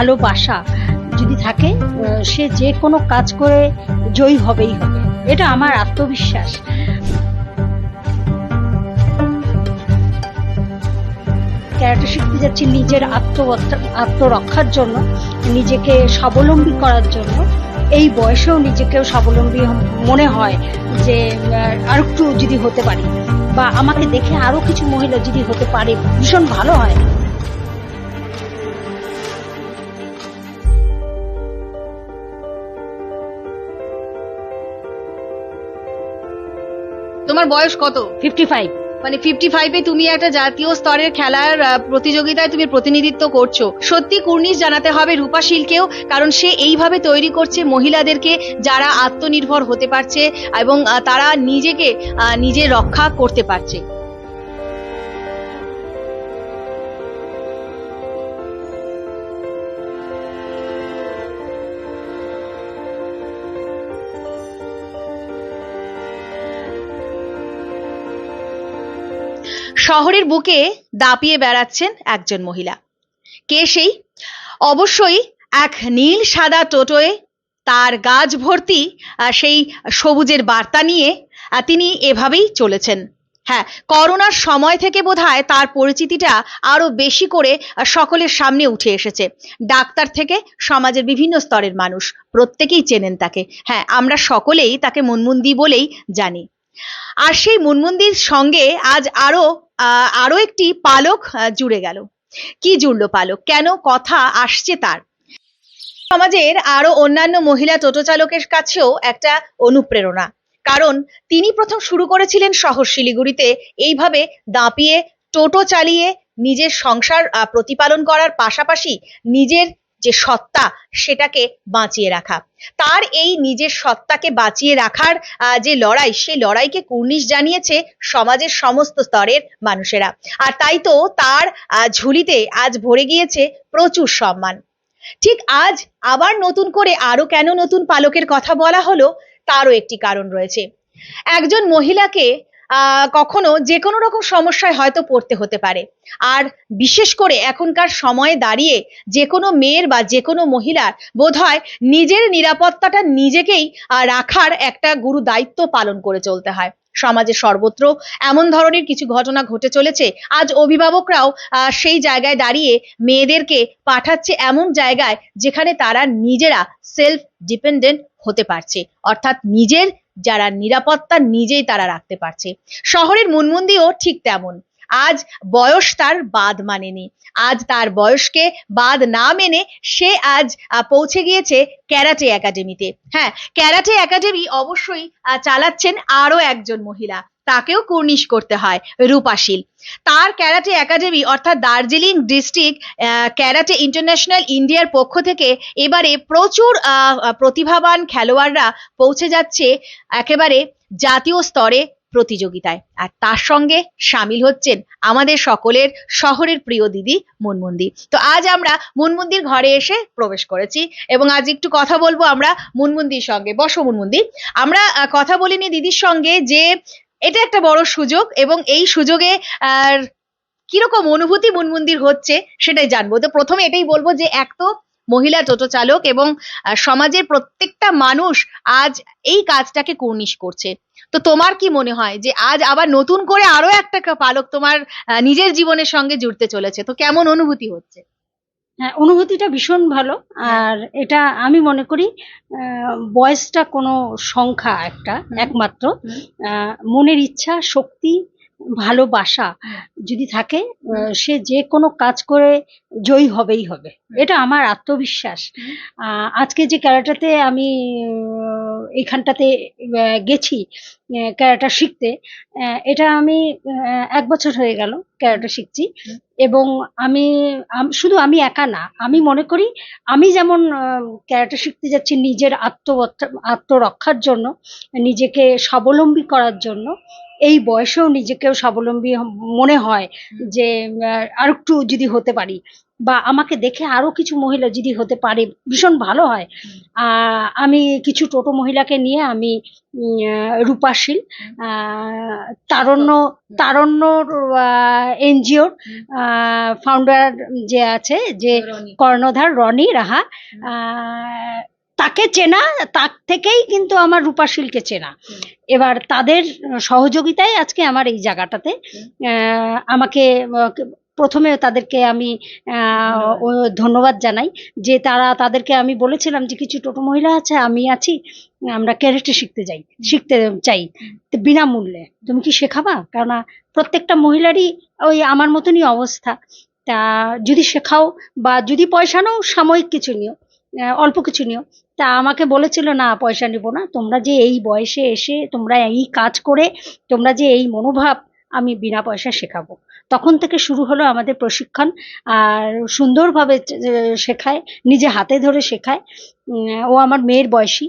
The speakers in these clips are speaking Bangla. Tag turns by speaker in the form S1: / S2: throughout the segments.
S1: ভালোবাসা যদি থাকে সে যে কোনো কাজ করে জয়ী হবেই হবে। এটা আমার আত্মবিশ্বাস। ক্যারাটে শিখতে যাচ্ছি নিজের আত্ম আত্মরক্ষার জন্য, নিজেকে স্বাবলম্বী করার জন্য। এই বয়সেও নিজেকেও স্বাবলম্বী মনে হয় যে আর একটু যদি হতে পারি। বা আমাকে দেখে আরও কিছু মহিলা যদি হতে পারে, ভীষণ ভালো হয়।
S2: তোমার বয়স কত?
S1: ফিফটি ফাইভ
S2: মানে ফিফটি ফাইভে তুমি একটা জাতীয় স্তরের খেলার প্রতিযোগিতায় তুমি প্রতিনিধিত্ব করছ। সত্যি কুর্নিশ জানাতে হবে রূপা শিলকেও কারণ সে এইভাবে তৈরি করছে মহিলাদেরকে যারা আত্মনির্ভর হতে পারছে এবং তারা নিজেকে নিজে রক্ষা করতে পারছে। শহরের বুকে দাপিয়ে বেড়াচ্ছেন একজন মহিলা। কে সেই? অবশ্যই এক নীল সাদা টোটোয় তার গাছ ভর্তি সেই সবুজের বার্তা নিয়ে তিনি এভাবেই চলেছেন। হ্যাঁ করোনার সময় থেকে বোধহয় তার পরিচিতিটা আরও বেশি করে সকলের সামনে উঠে এসেছে। ডাক্তার থেকে সমাজের বিভিন্ন স্তরের মানুষ, প্রত্যেকেই চেনেন তাকে। হ্যাঁ আমরা সকলেই তাকে মুনমুন্দি বলেই জানি। আর সেই মুনমুন্দির সঙ্গে আজ আরও আহ, আরও একটি পালক জুড়ে গেল। কি জুড়লো পালক? কেন কথা আসছে তার? সমাজের আরও অন্যান্য মহিলা টোটো চালকের কাছেও একটা অনুপ্রেরণা। কারণ তিনি প্রথম শুরু করেছিলেন শহর শিলিগুড়িতে এইভাবে দাপিয়ে টোটো চালিয়ে নিজের সংসার প্রতিপালন করার পাশাপাশি নিজের যে সত্তা, সেটাকে বাঁচিয়ে রাখা। তার এই নিজের সত্তাকে বাঁচিয়ে রাখার যে লড়াই, সেই লড়াইকে কুর্নিশ জানিয়েছে সমাজের সমস্ত স্তরের মানুষেরা। আর তাই তো তার ঝুলিতে আজ ভরে গিয়েছে প্রচুর সম্মান। ঠিক আজ আবার নতুন করে আরও কেন নতুন পালকের কথা বলা হলো, তারও একটি কারণ রয়েছে। একজন মহিলাকে কখনো যে কোনো রকম সমস্যায় হয়তো পড়তে হতে পারে। আর বিশেষ করে এখনকার সময়ে দাঁড়িয়ে যে কোনো মেয়ের বা যে কোনো মহিলার বোধহয় নিজের নিরাপত্তাটা নিজেকেই রাখার একটা গুরু দায়িত্ব পালন করে চলতে হয়। সমাজে সর্বত্র এমন ধরনের কিছু ঘটনা ঘটে চলেছে। আজ অভিভাবকরাও সেই জায়গায় দাঁড়িয়ে মেয়েদেরকে পাঠাচ্ছে এমন জায়গায় যেখানে তারা নিজেরা সেলফ ডিপেন্ডেন্ট হতে পারছে। অর্থাৎ নিজের যারা নিরাপত্তা নিজেই তারা রাখতে পারছে। শহরের মুনমুন্দিও ঠিক তেমন। আজ বয়স তার বাদ মানেনি। আজ তার বয়সকে বাদ না মেনে সে আজ পৌঁছে গিয়েছে ক্যারাটে একাডেমিতে। হ্যাঁ ক্যারাটে একাডেমি অবশ্যই চালাচ্ছেন আরও একজন মহিলা। তাকেও কুর্নিশ করতে হয় রূপাশীল তার ক্যারাটে একাডেমি অর্থাৎ দার্জিলিং ডিস্ট্রিক্ট ক্যারাটে ইন্টারন্যাশনাল ইন্ডিয়ার পক্ষ থেকে এবারে প্রচুর প্রতিভাবান খেলোয়াড়রা পৌঁছে যাচ্ছে একেবারে জাতীয় স্তরে প্রতিযোগিতায়। আর তার সঙ্গে সামিল হচ্ছেন আমাদের সকলের শহরের প্রিয় দিদি মুনমুন্দি। তো আজ আমরা মুনমুন্দির ঘরে এসে প্রবেশ করেছি এবং আজ একটু কথা বলব আমরা মুনমুন্দির সঙ্গে। বসো মুনমুন্দি। আমরা কথা বলিনি দিদির সঙ্গে যে এটা একটা বড় সুযোগ এবং এই সুযোগে, আর কীরকম অনুভূতি মুনমুন্দির হচ্ছে সেটাই জানব। তো প্রথমে এটাই বলব যে এক তো মহিলা টোটো চালক এবং সমাজের প্রত্যেকটা মানুষ আজ এই কাজটাকে কুর্নিশ করছে। তো তোমার কি মনে হয় যে আজ আবার নতুন করে আরও একটা পালক তোমার নিজের জীবনের সঙ্গে জুড়তে চলেছে? তো কেমন অনুভূতি হচ্ছে?
S1: হ্যাঁ অনুভূতিটা ভীষণ ভালো। আর এটা আমি মনে করি আহ, বয়সটা কোনো সংখ্যা একটা একমাত্র। আহ, মনের ইচ্ছা শক্তি ভালোবাসা যদি থাকে সে যে কোনো কাজ করে জয়ী হবেই হবে। এটা আমার আত্মবিশ্বাস। আজকে যে ক্যারাটাতে আমি এইখানটাতে গেছি ক্যারাটা শিখতে এটা আমি এক বছর হয়ে গেল ক্যারাটা শিখছি। এবং আমি শুধু আমি একা না, আমি মনে করি আমি যেমন ক্যারাটা শিখতে যাচ্ছি নিজের আত্ম আত্মরক্ষার জন্য, নিজেকে স্বাবলম্বী করার জন্য এই বয়সেও নিজেকেও স্বাবলম্বী মনে হয় যে আর একটু যদি হতে পারি বা আমাকে দেখে আরও কিছু মহিলা যদি হতে পারে ভীষণ ভালো হয়। আমি কিছু টোটো মহিলাকে নিয়ে আমি রূপাশীল তারণ্য তারণ্য এনজিওর ফাউন্ডার যে আছে যে কর্ণধার রনি রাহা তাকে চেনা, তার থেকেই কিন্তু আমার রূপাশীলকে চেনা। এবার তাদের সহযোগিতায় আজকে আমার এই জায়গাটাতে আমাকে, প্রথমে তাদেরকে আমি ধন্যবাদ জানাই যে তারা তাদেরকে আমি বলেছিলাম যে কিছু টোটো মহিলা আছে, আমি আছি, আমরা ক্যারেটে শিখতে যাই, শিখতে চাই বিনামূল্যে। তুমি কি শেখাবা? কেননা প্রত্যেকটা মহিলারই ওই আমার মতনই অবস্থা। তা যদি শেখাও বা যদি পয়সা নাও, সাময়িক কিছু নিও অল্প কিছু নিও তা আমাকে বলেছিল, না, পয়সা নিব না। তোমরা যে এই বয়সে এসে তোমরা এই কাজ করে, তোমরা যে এই মনোভাব আমি বিনা পয়সা শেখাবো। তখন থেকে শুরু হলো আমাদের প্রশিক্ষণ আর সুন্দরভাবে শেখায় নিজে হাতে ধরে শেখায়। ও আমার মেয়ের বয়সী।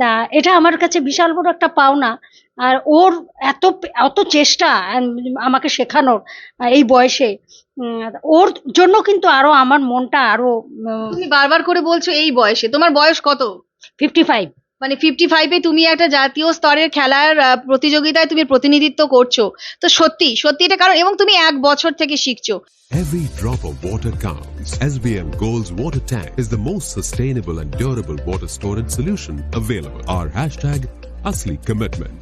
S1: তা এটা আমার কাছে বিশাল বড় একটা পাওনা। আর ওর এত এত চেষ্টা আমাকে শেখানোর এই বয়সে ওর জন্য কিন্তু আরও আমার মনটা আরও
S2: তুমি বারবার করে বলছো এই বয়সে। তোমার বয়স কত?
S1: ফিফটি ফাইভ
S2: মানে ফিফটি ফাইভে তুমি একটা জাতীয় স্তরের খেলার প্রতিযোগিতায় তুমি প্রতিনিধিত্ব করছ তো সত্যি সত্যি এটা কারণ এবং তুমি এক বছর থেকে শিখছো
S3: Every drop of water counts. SBM Gold's water tank is the most sustainable and durable water storage solution available. Our hashtag Asli Commitment.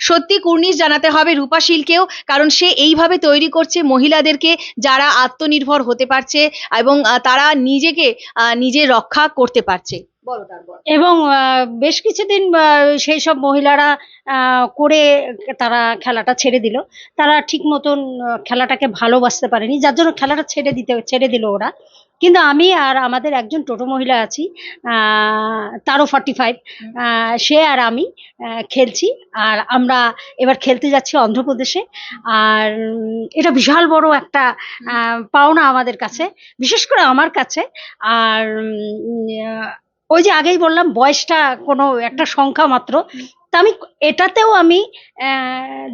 S2: সত্যি কুর্নিশ জানাতে হবে রূপা শিলকেও কারণ সে এইভাবে তৈরি করছে মহিলাদেরকে যারা আত্মনির্ভর হতে পারছে এবং তারা নিজেকে নিজে রক্ষা করতে পারছে
S1: এবং বেশ কিছুদিন সেই সব মহিলারা করে তারা খেলাটা ছেড়ে দিল। তারা ঠিক মতন খেলাটাকে ভালোবাসতে পারেনি। যার জন্য খেলাটা ছেড়ে দিতে ছেড়ে দিল ওরা। কিন্তু আমি আর আমাদের একজন টোটো মহিলা আছি তারও ফর্টি ফাইভ সে আর আমি খেলছি। আর আমরা এবার খেলতে যাচ্ছি অন্ধ্রপ্রদেশে। আর এটা বিশাল বড় একটা পাওনা আমাদের কাছে বিশেষ করে আমার কাছে। আর ওই যে আগেই বললাম, বয়সটা কোনো একটা সংখ্যা মাত্র। তা আমি এটাতেও আমি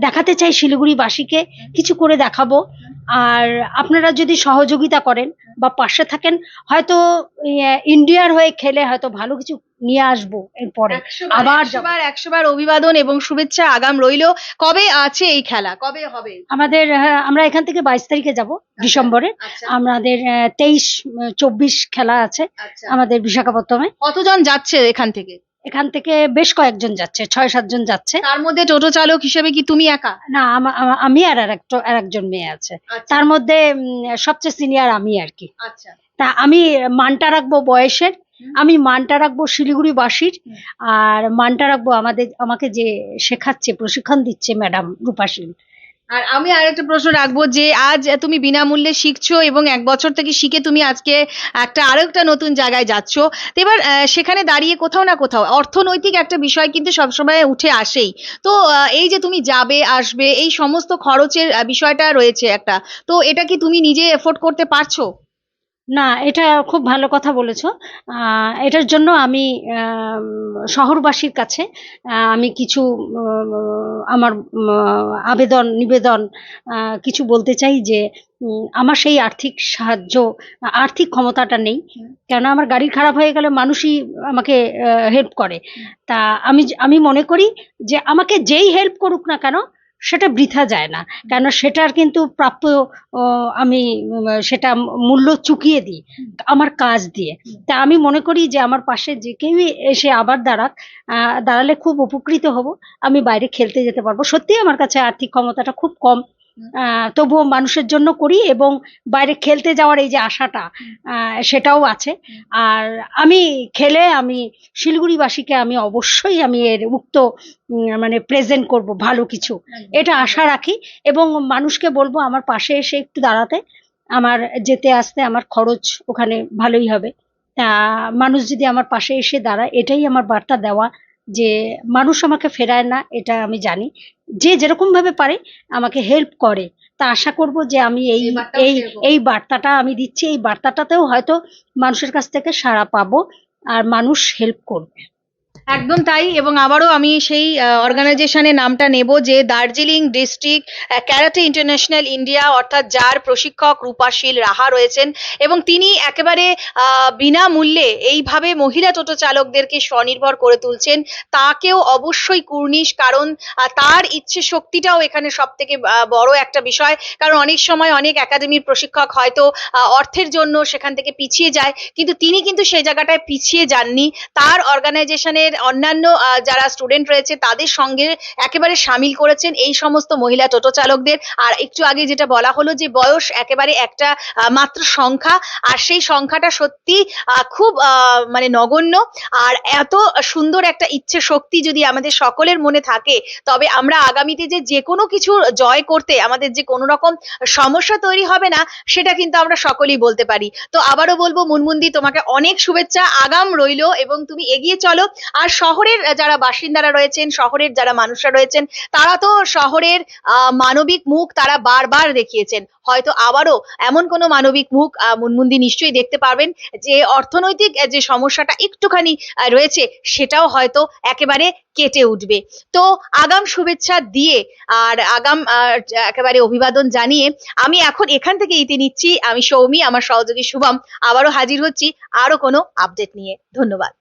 S1: দেখাতে চাই শিলিগুড়িবাসীকে, কিছু করে দেখাবো। আর আপনারা যদি সহযোগিতা করেন বা পাশে থাকেন হয়তো ইন্ডিয়ার হয়ে খেলে হয়তো ভালো কিছু নিয়ে আসব এরপরে। আবার
S2: একশো বার অভিবাদন এবং শুভেচ্ছা আগাম রইল। কবে আছে এই খেলা? কবে হবে?
S1: আমাদের হ্যাঁ, আমরা এখান থেকে বাইশ তারিখে যাব ডিসেম্বরে
S2: আচ্ছা।
S1: আমাদের তেইশ চব্বিশ খেলা আছে
S2: আচ্ছা।
S1: আমাদের বিশাখাপত্তমে।
S2: কতজন যাচ্ছে এখান থেকে?
S1: এখান থেকে বেশ কয়েকজন যাচ্ছে ছয় সাতজন যাচ্ছে।
S2: তার মধ্যে টোটো চালক হিসেবে কি তুমি একা?
S1: না আমা- আমা- আমি আর আরেকটা আরেকজন মেয়ে আছে। তার মধ্যে উম, সবচেয়ে সিনিয়র আমি আর কি।
S2: আচ্ছা।
S1: তা আমি মানটা রাখব বয়সের আমি মানটা রাখব শিলিগুড়ি বাসীর
S2: হুম।
S1: আর মানটা রাখব আমাদের আমাকে যে শেখাচ্ছে প্রশিক্ষণ দিচ্ছে ম্যাডাম রূপাশীল
S2: আর আমি আর একটা প্রশ্ন রাখব যে আজ তুমি বিনামূল্যে শিখছো এবং এক বছর থেকে শিখে তুমি আজকে একটা আরেকটা নতুন জায়গায় যাচ্ছ। তো এবার সেখানে দাঁড়িয়ে কোথাও না কোথাও অর্থনৈতিক একটা বিষয় কিন্তু সবসময় উঠে আসেই। তো এই যে তুমি যাবে, আসবে, এই সমস্ত খরচের বিষয়টা রয়েছে একটা। তো এটা কি তুমি নিজে এফোর্ড করতে পারছ?
S1: না, এটা খুব ভালো কথা বলেছ এটার জন্য আমি শহরবাসীর কাছে আমি কিছু আমার আবেদন, নিবেদন কিছু বলতে চাই যে আমার সেই আর্থিক সাহায্য, আর্থিক ক্ষমতাটা নেই। কেন আমার গাড়ি খারাপ হয়ে গেলে মানুষই আমাকে হেল্প করে তা আমি আমি মনে করি যে আমাকে যেই হেল্প করুক না কেন সেটা বৃথা যায় না। কেন সেটার কিন্তু প্রাপ্য আমি সেটা মূল্য চুকিয়ে দিই আমার কাজ দিয়ে। তা আমি মনে করি যে আমার পাশে যে কেউই এসে আবার দাঁড়াক আহ, দাঁড়ালে খুব উপকৃত হব আমি বাইরে খেলতে যেতে পারব। সত্যি আমার কাছে আর্থিক ক্ষমতাটা খুব কম। তবুও মানুষের জন্য করি এবং বাইরে খেলতে যাওয়ার এই যে আশাটা সেটাও আছে। আর আমি খেলে আমি শিলিগুড়িবাসীকে আমি অবশ্যই আমি এর উক্ত মানে প্রেজেন্ট করব ভালো কিছু। এটা আশা রাখি এবং মানুষকে বলব আমার পাশে এসে একটু দাঁড়াতে, আমার যেতে আসতে আমার খরচ ওখানে ভালোই হবে। মানুষ যদি আমার পাশে এসে দাঁড়ায়, এটাই আমার বার্তা দেওয়া যে মানুষ আমাকে ফেরায় না এটা আমি জানি। যে যেরকম ভাবে পারে আমাকে হেল্প করে। তা আশা করব যে আমি এই
S2: এই।
S1: এই বার্তাটা আমি দিচ্ছি। এই বার্তাটাতেও হয়তো মানুষের কাছ থেকে সাড়া পাবো আর মানুষ হেল্প করবে।
S2: একদম তাই, এবং আবারও আমি সেই অর্গানাইজেশনের নামটা নেব যে Darjeeling district karate international India, অর্থাৎ যার প্রশিক্ষক রূপাশীল রাহা রয়েছেন, এবং তিনি একেবারে বিনামূল্যে এইভাবে মহিলা টোটো চালকদেরকে স্বনির্ভর করে তুলছেন, তাকেও অবশ্যই কুর্নিশ, কারণ তার ইচ্ছে শক্তিটাও এখানে সব থেকে বড় একটা বিষয়, কারণ অনেক সময় অনেক একাডেমির প্রশিক্ষক হয়তো অর্থের জন্য সেখান থেকে পিছিয়ে যায়, কিন্তু তিনি কিন্তু সেই জায়গাটায় পিছিয়ে যাননি, তার অর্গানাইজেশনের অন্যান্য যারা স্টুডেন্ট রয়েছে, তাদের সঙ্গে একেবারে সামিল করেছেন এই সমস্ত মহিলা টোটো চালকদের। আর একটু আগে যেটা বলা হলো যে, বয়স একেবারে একটা মাত্র সংখ্যা। আর সেই সংখ্যাটা সত্যি খুব মানে নগণ্য। আর এত সুন্দর একটা ইচ্ছে শক্তি যদি আমাদের সকলের মনে থাকে, তবে আমরা আগামীতে যে যে কোনো কিছু জয় করতে আমাদের যে কোনো রকম সমস্যা তৈরি হবে না, সেটা কিন্তু আমরা সকলেই বলতে পারি। তো আবারও বলব মুনমুন্দি তোমাকে অনেক শুভেচ্ছা। আগাম রইল এবং তুমি এগিয়ে চলো। আর শহরের যারা বাসিন্দারা রয়েছেন, শহরের যারা মানুষরা রয়েছেন, তারা তো শহরের মানবিক মুখ তারা বারবার দেখিয়েছেন। হয়তো আবারও এমন কোনো মানবিক মুখ মুনমুন্দি নিশ্চয়ই দেখতে পারবেন যে অর্থনৈতিক যে সমস্যাটা একটুখানি রয়েছে, সেটাও হয়তো একেবারে কেটে উঠবে। তো আগাম শুভেচ্ছা দিয়ে আর আগাম একেবারে অভিবাদন জানিয়ে আমি এখন এখান থেকে ইতি নিচ্ছি। আমি সৌমি, আমার সহযোগী শুভম, আবারও হাজির হচ্ছি আরও কোনো আপডেট নিয়ে। ধন্যবাদ।